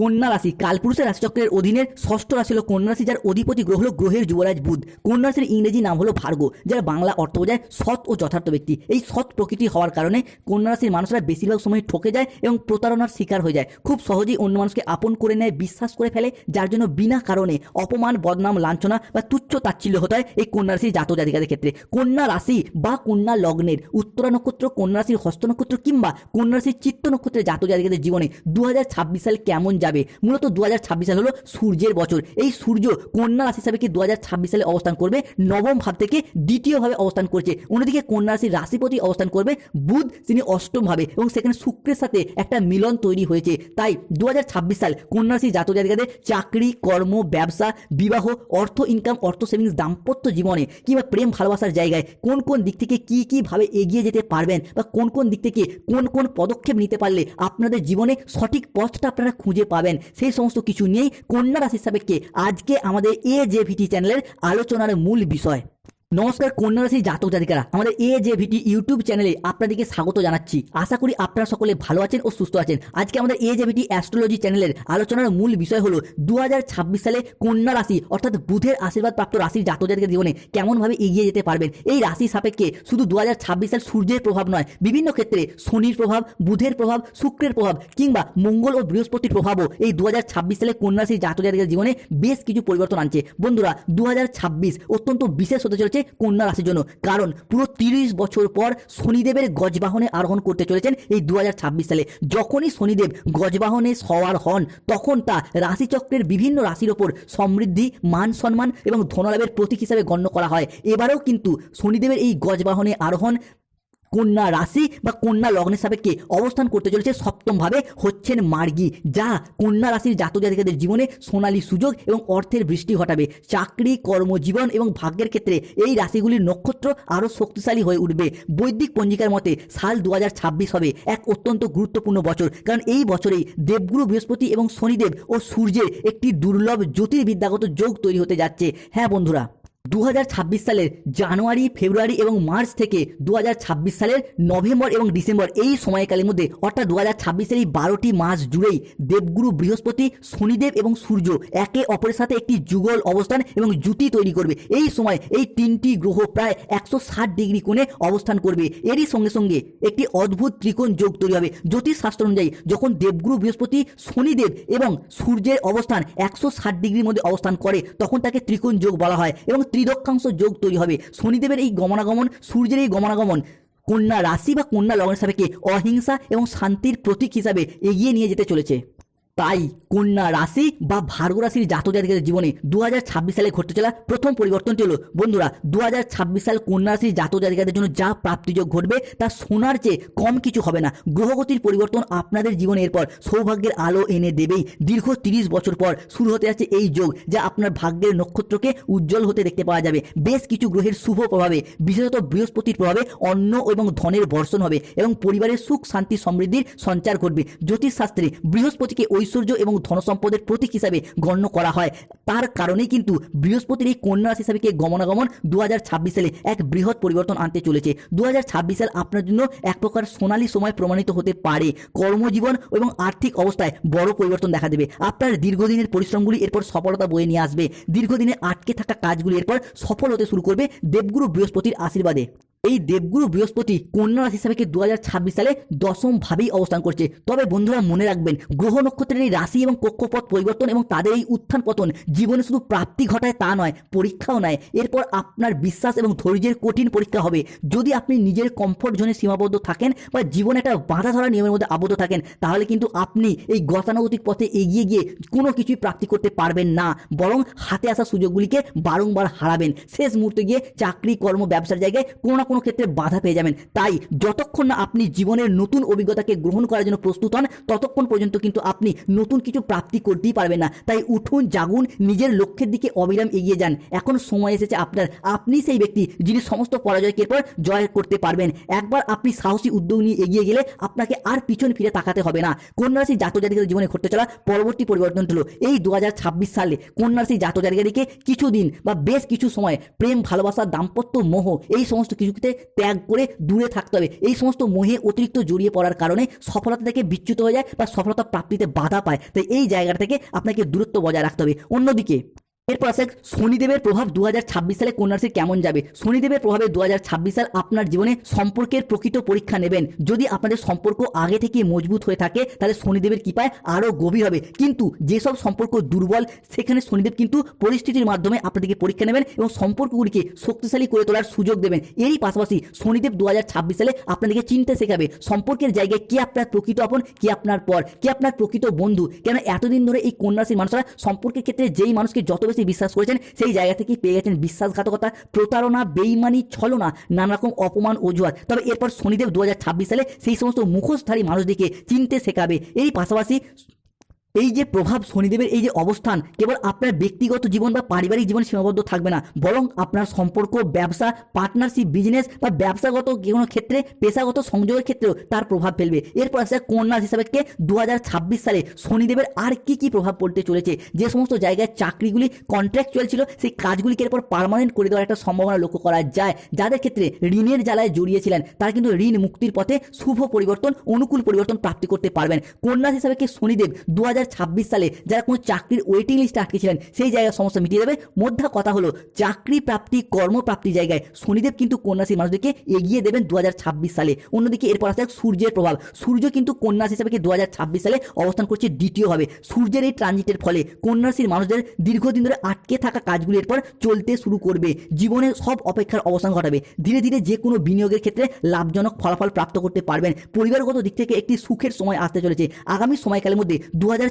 কন্যা রাশি, কালপুরুষের রাশিচক্রের অধীনের ষষ্ঠ রাশি হল কন্যা রাশি, যার অধিপতি গ্রহ হল গ্রহের যুবরাজ বুধ। কন্যা রাশির ইংরেজি নাম হলো ভার্গ, যার বাংলা অর্থ বোঝায় সৎ ও যথার্থ ব্যক্তি। এই সৎ প্রকৃতি হওয়ার কারণে কন্যা রাশির মানুষরা বেশিরভাগ সময় ঠকে যায় এবং প্রতারণার শিকার হয়ে যায়। খুব সহজেই অন্য মানুষকে আপন করে নেয়, বিশ্বাস করে ফেলে, যার জন্য বিনা কারণে অপমান, বদনাম, লাঞ্ছনা বা তুচ্ছ তাচ্ছিল্য হতে হয় এই কন্যা রাশির জাতক জাতিকাদের ক্ষেত্রে। কন্যা রাশি বা কন্যা লগ্নের উত্তরা নক্ষত্র, কন্যা রাশির হস্ত নক্ষত্র কিংবা কন্যা রাশির চিত্ত নক্ষত্রের জাতক জাতিকাদের জীবনে দু সাল কেমন যাবে। মূলত দু হাজার ছাব্বিশ সাল হলো সূর্যের বছর। এই সূর্য কন্যা রাশি হিসাবে কি দু হাজার ছাব্বিশ সালে অবস্থান করবে? নবম ভাব থেকে দ্বিতীয়ভাবে অবস্থান করছে। অন্যদিকে কন্যা রাশির রাশিপতি অবস্থান করবে। বুধ তিনি অষ্টম ভাবে এবং সেখানে শুক্রের সাথে একটা মিলন তৈরি হয়েছে। তাই দু হাজার ছাব্বিশ সাল কন্যা রাশির জাতক জাতিকাদের চাকরি, কর্ম, ব্যবসা, বিবাহ, অর্থ ইনকাম অর্থ সেভিংস দাম্পত্য জীবনে কিংবা প্রেম ভালোবাসার জায়গায় কোন কোন দিক থেকে কি কি ভাবে এগিয়ে যেতে পারবেন বা কোন কোন দিক থেকে কোন কোন পদক্ষেপ নিতে পারলে আপনাদের জীবনে সঠিক পথটা আপনারা খুঁজে পাবেন। সেই সমস্ত কিছু নিয়েই কন্যা রাশির সাপেক্ষে আজকে আমাদের এ জে ভিটি চ্যানেলের আলোচনার মূল বিষয়। নমস্কার, কন্যা রাশির জাতক জাতিকারা। আমাদের এ জে ভিটি ইউটিউব চ্যানেলে আপনাদেরকে স্বাগত জানাচ্ছি। আশা করি আপনারা সকলে ভালো আছেন ও সুস্থ আছেন। আজকে আমাদের এ জে ভিটি অ্যাস্ট্রোলজি চ্যানেলের আলোচনার মূল বিষয় হলো দু হাজার ছাব্বিশ সালে কন্যা রাশি, অর্থাৎ বুধের আশীর্বাদ প্রাপ্ত রাশির জাতক জাতিকার জীবনে কেমনভাবে এগিয়ে যেতে পারবেন। এই রাশি সাপেক্ষে শুধু দু সাল সূর্যের প্রভাব নয়, বিভিন্ন ক্ষেত্রে শনির প্রভাব, বুধের প্রভাব, শুক্রের প্রভাব, কিংবা মঙ্গল ও বৃহস্পতির প্রভাবও এই দু হাজার ছাব্বিশ সালে কন্যা রাশির জাতক জাতিকার জীবনে বেশ কিছু পরিবর্তন আনছে। বন্ধুরা দু হাজার ছাব্বিশ অত্যন্ত বিশেষ হতে চলেছে কন্যা রাশির জন্য। কারণ পুরো তিরিশ বছর পর শনিদেবের গজবাহনে আরোহণ করতে চলেছেন এই দু হাজার ছাব্বিশ সালে। যখনই শনিদেব গজবাহনে সওয়ার হন, তখন তা রাশিচক্রের বিভিন্ন রাশির ওপর সমৃদ্ধি, মান সম্মান এবং ধনলাভের প্রতীক হিসাবে গণ্য করা হয়। এবারেও কিন্তু শনিদেবের এই গজবাহনে আরোহণ কন্যা রাশি বা কন্যা লগ্নের সাপেক্ষে অবস্থান করতে চলেছে সপ্তমভাবে হচ্ছেন মার্গী, যা কন্যা রাশির জাতক জাতিকাদের জীবনে সোনালী সুযোগ এবং অর্থের বৃষ্টি ঘটাবে। চাকরি, কর্মজীবন এবং ভাগ্যের ক্ষেত্রে এই রাশিগুলির নক্ষত্র আরও শক্তিশালী হয়ে উঠবে। বৈদিক পঞ্জিকার মতে সাল দু হাজার ছাব্বিশ হবে এক অত্যন্ত গুরুত্বপূর্ণ বছর, কারণ এই বছরেই দেবগুরু বৃহস্পতি এবং শনিদেব ও সূর্যের একটি দুর্লভ জ্যোতির্বিদ্যাগত যোগ তৈরি হতে যাচ্ছে। হ্যাঁ বন্ধুরা দু হাজার ছাব্বিশ সালের জানুয়ারি, ফেব্রুয়ারি এবং মার্চ থেকে দু হাজার ছাব্বিশ সালের নভেম্বর এবং ডিসেম্বর এই সময়কালের মধ্যে, অর্থাৎ দু সালের এই বারোটি মাস জুড়েই দেবগুরু বৃহস্পতি, শনিদেব এবং সূর্য একে অপরের সাথে একটি যুগল অবস্থান এবং জুতি তৈরি করবে। এই সময় এই তিনটি গ্রহ প্রায় একশো ষাট ডিগ্রি কোণে অবস্থান করবে। এরই সঙ্গে সঙ্গে একটি অদ্ভুত ত্রিকোণ যোগ তৈরি হবে। জ্যোতিষ শাস্ত্র অনুযায়ী, যখন দেবগুরু বৃহস্পতি, শনিদেব এবং সূর্যের অবস্থান একশো ষাট ডিগ্রির মধ্যে অবস্থান করে, তখন তাকে ত্রিকোণ যোগ বলা হয় এবং ত্রিদক্ষাংশ যোগ তৈরি হবে। শনিদেবের এই গমনাগমন, সূর্যের এই গমনাগমন, কন্যা রাশি বা কন্যা লগ্নের সাপেক্ষে অহিংসা এবং শান্তির প্রতীক হিসাবে এগিয়ে নিয়ে যেতে চলেছে। তাই কন্যা রাশি বা ভার্গ রাশির জাতক জাতিকাদের জীবনে দু হাজার ছাব্বিশ সালে ঘটতে চলা প্রথম পরিবর্তনটি হলো, বন্ধুরা দু হাজার ছাব্বিশ সাল কন্যা রাশির জাতক জাতিকাদের জন্য যা প্রাপ্তিযোগ ঘটবে তা সোনার চেয়ে কম কিছু হবে না। গ্রহগতির পরিবর্তন আপনাদের জীবনে এরপর সৌভাগ্যের আলো এনে দেবেই। দীর্ঘ তিরিশ বছর পর শুরু হতে যাচ্ছে এই যোগ, যা আপনার ভাগ্যের নক্ষত্রকে উজ্জ্বল হতে দেখতে পাওয়া যাবে। বেশ কিছু গ্রহের শুভ প্রভাবে, বিশেষত বৃহস্পতির প্রভাবে অন্ন এবং ধনের বর্ষণ হবে এবং পরিবারের সুখ, শান্তি, সমৃদ্ধির সঞ্চার ঘটবে। জ্যোতিষশাস্ত্রে বৃহস্পতিকে ঐশ্বর্য এবং ধনসম্পদের প্রতীক হিসাবে গণ্য করা হয়। তার কারণেই কিন্তু বৃহস্পতির এই কন্যা রাশি হিসাবে গমনাগমন? দু হাজার ছাব্বিশ সালে এক বৃহৎ পরিবর্তন আনতে চলেছে। দু হাজার ছাব্বিশ সাল আপনার জন্য এক প্রকার সোনালী সময় প্রমাণিত হতে পারে। কর্মজীবন এবং আর্থিক অবস্থায় বড় পরিবর্তন দেখা দেবে। আপনার দীর্ঘদিনের পরিশ্রমগুলি এরপর সফলতা বয়ে নিয়ে আসবে। দীর্ঘদিনে আটকে থাকা কাজগুলি এরপর সফল হতে শুরু করবে দেবগুরু বৃহস্পতির আশীর্বাদে। এই দেবগুরু বৃহস্পতি কন্যা রাশি হিসাবে দু সালে দশম ভাবেই অবস্থান করছে। তবে বন্ধুরা, মনে রাখবেন, গ্রহ নক্ষত্রের এই রাশি এবং কক্ষপথ পরিবর্তন এবং তাদের এই উত্থান পতন জীবনে শুধু প্রাপ্তি ঘটায় তা নয়, পরীক্ষাও নয়। এরপর আপনার বিশ্বাস এবং ধৈর্যের কঠিন পরীক্ষা হবে। যদি আপনি নিজের কমফোর্ট জোনে সীমাবদ্ধ থাকেন বা জীবনে একটা বাধা ধরা নিয়মের মধ্যে আবদ্ধ থাকেন, তাহলে কিন্তু আপনি এই গতানুগতিক পথে এগিয়ে গিয়ে কোনো কিছুই প্রাপ্তি করতে পারবেন না। বরং হাতে আসা সুযোগগুলিকে বারংবার হারাবেন। শেষ মুহূর্তে গিয়ে চাকরি, কর্ম, ব্যবসার জায়গায় কোনো কোনো ক্ষেত্রে বাধা পেয়ে যাবেন। তাই যতক্ষণ না আপনি জীবনের নতুন অভিজ্ঞতাকে গ্রহণ করার জন্য প্রস্তুত হন, ততক্ষণ পর্যন্ত কিন্তু আপনি নতুন কিছু প্রাপ্তি করতেই পারবেন না। তাই উঠুন, জাগুন, নিজের লক্ষ্যের দিকে অবিরাম এগিয়ে যান। এখন সময় এসেছে আপনার। আপনি সেই ব্যক্তি যিনি সমস্ত পরাজয়কে এরপর জয় করতে পারবেন। একবার আপনি সাহসী উদ্যোগ নিয়ে এগিয়ে গেলে আপনাকে আর পিছন ফিরে তাকাতে হবে না। কন্যা রাশি জাতক জাতিকাদের জীবনে ঘটতে চলা পরবর্তী পরিবর্তন হলো এই দু হাজার ছাব্বিশ সালে কন্যা রাশি জাতক কিছুদিন বা বেশ কিছু সময় প্রেম, ভালোবাসা, দাম্পত্য, মোহ এই সমস্ত কিছুকে কিছুতে ত্যাগ করে দূরে থাকতে হবে। এই সমস্ত মোহে অতিরিক্ত জড়িয়ে পড়ার কারণে সফলতা থেকে বিচ্যুত হয়ে যায় বা সফলতা প্রাপ্তিতে বাধা পায়। তাই এই জায়গাটা থেকে আপনাকে দূরত্ব বজায় রাখতে হবে। অন্যদিকে এরপর আসে শনিদেবের প্রভাব দু হাজার ছাব্বিশ সালে কন্যা রাশির কেমন যাবে? শনিদেবের প্রভাবে দু হাজার ছাব্বিশ সাল আপনার জীবনে সম্পর্কের প্রকৃত পরীক্ষা নেবেন। যদি আপনাদের সম্পর্ক আগে থেকে মজবুত হয়ে থাকে, তাহলে শনিদেবের কৃপায় আরও গভীর হবে। কিন্তু যেসব সম্পর্ক দুর্বল, সেখানে শনিদেব কিন্তু পরিস্থিতির মাধ্যমে আপনাদেরকে পরীক্ষা নেবেন এবং সম্পর্কগুলিকে শক্তিশালী করে তোলার সুযোগ দেবেন। এরই পাশাপাশি শনিদেব দু হাজার ছাব্বিশ সালে আপনাদেরকে চিনতে শেখাবে, সম্পর্কের জায়গায় কে আপনার প্রকৃত আপন, কে আপনার পর, কে আপনার প্রকৃত বন্ধু। কেন এতদিন ধরে এই কন্যা মানুষরা সম্পর্কের ক্ষেত্রে যেই মানুষকে যত বেশি বিশ্বাস করেছেন, সেই জায়গা থেকেই পেয়ে গেছেন বিশ্বাসঘাতকতা, প্রতারণা, বেইমানি, ছলনা নানা রকম অপমান, অজুহাত। তবে এরপর শনিদেব দু হাজার ছাব্বিশ সালে সেই সমস্ত মুখোশধারী মানুষদেরকে চিনতে শেখাবে। এই পাশাপাশি এই যে প্রভাব শনিদেবের এই যে অবস্থান কেবল আপনার ব্যক্তিগত জীবন বা পারিবারিক জীবন সীমাবদ্ধ থাকবে না, বরং আপনার সম্পর্ক, ব্যবসা পার্টনারশিপ বিজনেস বা ব্যবসাগত কোনো ক্ষেত্রে, পেশাগত সংযোগের ক্ষেত্রেও তার প্রভাব ফেলবে। এরপর আসে কন্যা হিসাবে কে? দু হাজার ছাব্বিশ সালে শনিদেবের আর কি কি প্রভাব পড়তে চলেছে? যে সমস্ত জায়গায় চাকরিগুলি কন্ট্রাকচুয়াল ছিল, সেই কাজগুলিকে এরপর পার্মানেন্ট করে দেওয়ার একটা সম্ভাবনা লক্ষ্য করা যায়। যাদের ক্ষেত্রে ঋণের জ্বালায় জড়িয়েছিলেন, তারা কিন্তু ঋণ মুক্তির পথে শুভ পরিবর্তন, অনুকূল পরিবর্তন প্রাপ্তি করতে পারবেন। কন্যা হিসাবে কে? শনিদেব দু হাজার সালে যারা কোনো চাকরির ওয়েটিং লিস্টে আটকে ছিলেন, সেই জায়গায় সমস্যা মিটিয়ে দেবে। মধ্যা কথা হলো, চাকরি প্রাপ্তি কর্মপ্রাপ্তি জায়গায় শনিদেব কিন্তু কন্যাশী মানুষদেরকে এগিয়ে দেবেন দু হাজার ছাব্বিশ সালে। অন্যদিকে এরপর আসে সূর্যের প্রভাব। সূর্য কিন্তু কন্যাশী হিসাবে দু হাজার ছাব্বিশ সালে অবস্থান করছে দ্বিতীয়ভাবে সূর্যের এই ট্রানজিটের ফলে কন্যাশীর মানুষদের দীর্ঘদিন ধরে আটকে থাকা কাজগুলি এরপর চলতে শুরু করবে। জীবনে সব অপেক্ষার অবসান ঘটাবে। ধীরে ধীরে যে কোনো বিনিয়োগের ক্ষেত্রে লাভজনক ফলাফল প্রাপ্ত করতে পারবেন। পরিবারগত দিক থেকে একটি সুখের সময় আসতে চলেছে। আগামী সময়কালের মধ্যে দু হাজার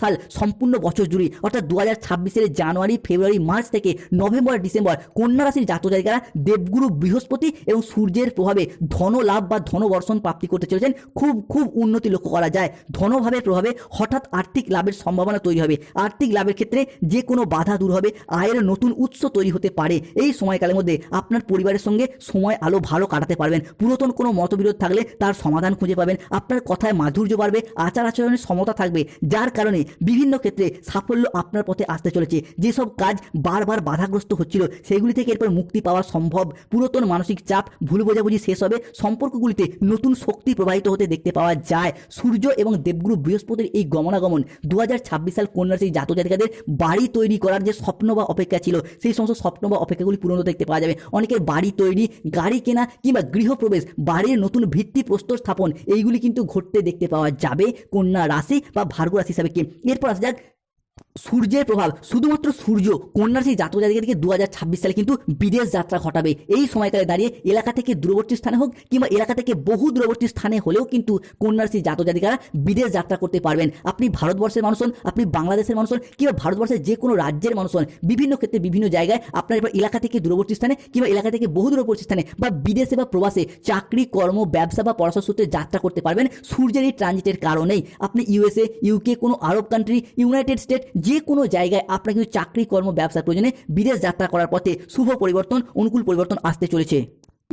সাল সম্পূর্ণ বছর জুড়ে, অর্থাৎ দু হাজার ছাব্বিশের জানুয়ারি, ফেব্রুয়ারি, মার্চ থেকে নভেম্বর, ডিসেম্বর, কন্যা রাশির জাতক জাতিকারা দেবগুরু, বৃহস্পতি এবং সূর্যের প্রভাবে ধন লাভ বা ধনবর্ষণ প্রাপ্তি করতে চলেছেন। খুব খুব উন্নতি লক্ষ্য করা যায়। ধনভাবের প্রভাবে হঠাৎ আর্থিক লাভের সম্ভাবনা তৈরি হবে। আর্থিক লাভের ক্ষেত্রে যে কোনো বাধা দূর হবে। আয়ের নতুন উৎস তৈরি হতে পারে। এই সময়কালের মধ্যে আপনার পরিবারের সঙ্গে সময় আলো ভালো কাটাতে পারবেন। পুরাতন কোনো মতবিরোধ থাকলে তার সমাধান খুঁজে পাবেন। আপনার কথায় মাধুর্য বাড়বে। আচার আচরণের সমতা থাকবে। যার কারণে বিভিন্ন ক্ষেত্রে সাফল্য আপনার পথে আসতে চলেছে। যেসব কাজ বারবার বাধাগ্রস্ত হচ্ছিল, সেগুলি থেকে এরপর মুক্তি পাওয়া সম্ভব। পুরাতন মানসিক চাপ, ভুল বোঝাবুঝি শেষ হবে। সম্পর্কগুলিতে নতুন শক্তি প্রবাহিত হতে দেখতে পাওয়া যায়। সূর্য এবং দেবগুরু বৃহস্পতির এই গমনাগমন দু হাজার ছাব্বিশ সাল কন্যা সেই জাতক জাতিকাদের বাড়ি তৈরি করার যে স্বপ্ন বা অপেক্ষা ছিল, সেই সমস্ত স্বপ্ন বা অপেক্ষাগুলি পূরণ দেখতে পাওয়া যাবে। অনেকের বাড়ি তৈরি, গাড়ি কেনা কিংবা গৃহপ্রবেশ, বাড়ির নতুন ভিত্তি প্রস্তর স্থাপন, এইগুলি কিন্তু ঘটতে দেখতে পাওয়া যাবে। কন্যা রাশি বা ভার্গ রাশি হিসাবে কি এরপর আসা যাক সূর্যের প্রভাব, শুধুমাত্র সূর্য কন্যা সেই জাতক জাতিকাদেরকে দু সালে কিন্তু বিদেশ যাত্রা ঘটাবে। এই সময়কালে দাঁড়িয়ে এলাকা থেকে দূরবর্তী স্থানে হোক কিংবা এলাকা থেকে বহু দূরবর্তী স্থানে হলেও কিন্তু কন্যার সেই জাতক জাতিকারা বিদেশ যাত্রা করতে পারবেন। আপনি ভারতবর্ষের মানুষ হন, আপনি বাংলাদেশের মানুষ হন কিংবা ভারতবর্ষের যে কোনো রাজ্যের মানুষ হন, বিভিন্ন ক্ষেত্রে বিভিন্ন জায়গায় আপনার এবার এলাকা থেকে দূরবর্তী স্থানে কিংবা এলাকা থেকে বহু দূরবর্তী স্থানে বা বিদেশে বা প্রবাসে চাকরি, কর্ম, ব্যবসা বা পড়াশোনার সূত্রে যাত্রা করতে পারবেন। সূর্যের এই ট্রানজিটের কারণেই আপনি ইউএসএ ইউকে কোনো আরব কান্ট্রি ইউনাইটেড স্টেট যে কোনো জায়গায় আপনার কিন্তু চাকরি, কর্ম, ব্যবসার প্রয়োজনে বিদেশ যাত্রা করার পথে শুভ পরিবর্তন, অনুকূল পরিবর্তন আসতে চলেছে।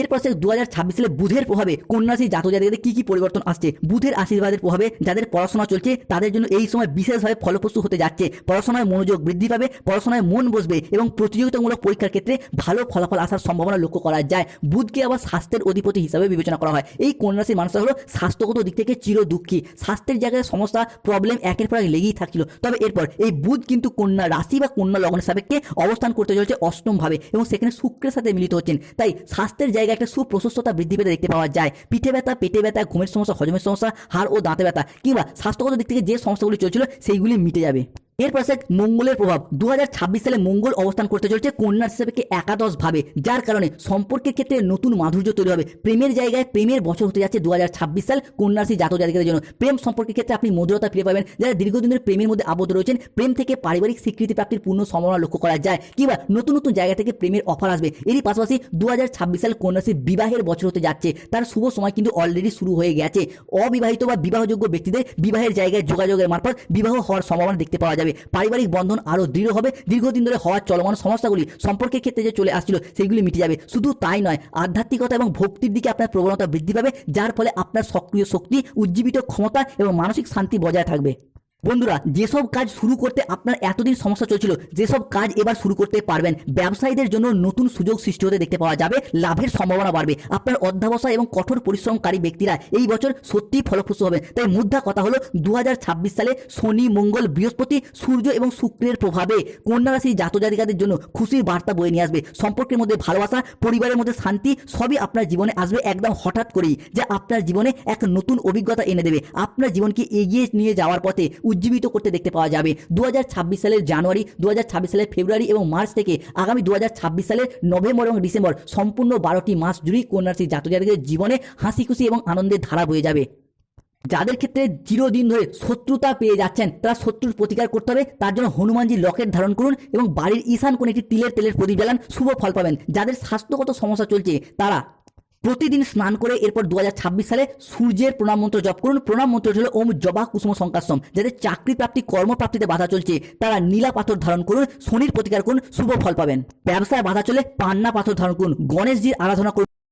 এরপর সে দু হাজার ছাব্বিশ সালে বুধের প্রভাবে কন্যাশ্রী জাতক জাতিকাদের কী কী পরিবর্তন আসছে? বুধের আশীর্বাদের প্রভাবে যাদের পড়াশোনা চলছে, তাদের জন্য এই সময় বিশেষভাবে ফলপ্রসূ হতে যাচ্ছে। পড়াশোনায় মনোযোগ বৃদ্ধি পাবে, পড়াশোনায় মন বসবে এবং প্রতিযোগিতামূলক পরীক্ষার ক্ষেত্রে ভালো ফলাফল আসার সম্ভাবনা লক্ষ্য করা যায়। বুধকে আবার স্বাস্থ্যের অধিপতি হিসাবে বিবেচনা করা হয়। এই কন্যাশ্রী মানুষরা হলো স্বাস্থ্যগত দিক থেকে চির দুঃখী। স্বাস্থ্যের জায়গায় সমস্যা প্রবলেম একের পর এক লেগেই থাকছিল তবে এরপর, এই বুধ কিন্তু কন্যা রাশি বা কন্যা লগ্নের সাপেক্ষে অবস্থান করতে চলেছে অষ্টমভাবে এবং সেখানে শুক্রের সাথে মিলিত হচ্ছেন। তাই স্বাস্থ্যের জায়গায় একটা সুপ্রশস্ততা বৃদ্ধি পেতে দেখতে পাওয়া যায়। পিঠে ব্যথা, পেটে ব্যথা, ঘুমের সমস্যা, হজমের সমস্যা, হাড় ও দাঁতে ব্যথা কিংবা স্বাস্থ্যগত দিক থেকে যে সমস্যাগুলি চলছিল, সেইগুলি মিটে যাবে। এরপর আছে মঙ্গলের প্রভাব। দু হাজার ছাব্বিশ সালে মঙ্গল অবস্থান করতে চলছে কন্যার হিসেবে একাদশ ভাবে যার কারণে সম্পর্কের ক্ষেত্রে নতুন মাধুর্য তৈরি হবে। প্রেমের জায়গায় প্রেমের বছর হতে যাচ্ছে দু হাজার ছাব্বিশ সাল কন্যাশ্রী জাতক জাতিকাদের জন্য। প্রেম সম্পর্কের ক্ষেত্রে আপনি মধুরতা ফিরে পাবেন, যারা দীর্ঘদিনের প্রেমের মধ্যে আবদ্ধ রয়েছেন। প্রেম থেকে পারিবারিক স্বীকৃতি প্রাপ্তির পূর্ণ সম্ভাবনা লক্ষ্য করা যায়, কিংবা নতুন নতুন জায়গা থেকে প্রেমের অফার আসবে। এরই পাশাপাশি দুহাজার ছাব্বিশ সাল কন্যাশ্রী বিবাহের বছর হতে যাচ্ছে। তার শুভ সময় কিন্তু অলরেডি শুরু হয়ে গেছে। অবিবাহিত বা বিবাহযোগ্য ব্যক্তিদের বিবাহের জায়গায় যোগাযোগের মারফত বিবাহ হওয়ার সম্ভাবনা দেখতে পাওয়া যাবে। পারিবারিক বন্ধন আরও দৃঢ় হবে। দীর্ঘদিন ধরে হওয়ার চলমান সমস্যাগুলি সম্পর্কের ক্ষেত্রে যে চলে আসছিল, সেগুলি মিটে যাবে। শুধু তাই নয়, আধ্যাত্মিকতা এবং ভক্তির দিকে আপনার প্রবণতা বৃদ্ধি পাবে, যার ফলে আপনার সক্রিয় শক্তি, উজ্জীবিত ক্ষমতা এবং মানসিক শান্তি বজায় থাকবে। বন্ধুরা, যেসব কাজ শুরু করতে আপনার এতদিন সমস্যা চলছিল, যেসব কাজ এবার শুরু করতে পারবেন, ব্যবসায়ীদের জন্য নতুন সুযোগ সৃষ্টি হতে দেখতে পাওয়া যাবে, লাভের সম্ভাবনা বাড়বে। আপনার অধ্যাবসায় এবং কঠোর পরিশ্রমকারী ব্যক্তিরা এই বছর সত্যিই ফলপ্রসূ হবে তাই মুদ্রা কথা হলো দু হাজার ছাব্বিশ সালে শনি, মঙ্গল, বৃহস্পতি, সূর্য এবং শুক্রের প্রভাবে কন্যা রাশির জাতজাতিকাদের জন্য খুশির বার্তা বয়ে নিয়ে আসবে। সম্পর্কের মধ্যে ভালোবাসা, পরিবারের মধ্যে শান্তি, সবই আপনার জীবনে আসবে একদম হঠাৎ করেই, যা আপনার জীবনে এক নতুন অভিজ্ঞতা এনে দেবে। আপনার জীবনকে এগিয়ে নিয়ে যাওয়ার পথে উজ্জীবিত করতে দেখতে পাওয়া যাবে। দু হাজার ছাব্বিশ সালের জানুয়ারি দু হাজার ছাব্বিশ সালের ফেব্রুয়ারি এবং মার্চ থেকে আগামী দু হাজার ছাব্বিশ সালের নভেম্বর এবং ডিসেম্বর সম্পূর্ণ বারোটি মাস জুড়েই কন্যাশ্রী রাশির জাতজাতিকের জীবনে হাসি খুশি এবং আনন্দের ধারা বয়ে যাবে। যাদের ক্ষেত্রে চিরদিন ধরে শত্রুতা পেয়ে যাচ্ছেন, তারা শত্রুর প্রতিকার করতে হবে। তার জন্য হনুমানজি লকেট ধারণ করুন এবং বাড়ির ঈশান কোণে একটি তিলের তেলের প্রদীপ জ্বালান। শুভ ফল পাবেন। যাদের স্বাস্থ্যগত সমস্যা চলছে, তারা প্রতিদিন স্নান করে এরপর দু হাজার ছাব্বিশ সালে সূর্যের প্রণাম মন্ত্র জপ করুন। প্রণাম মন্ত্র হলো ওম জবা কুসুম সংকাশম যাদের চাকরি প্রাপ্তি কর্মপ্রাপ্তিতে বাধা চলছে। তারা নীলা পাথর ধারণ করুন, শনির প্রতিকার করুন, শুভ ফল পাবেন। ব্যবসায় বাধা চলে পান্না পাথর ধারণ করুন। গণেশজির আরাধনা করুন।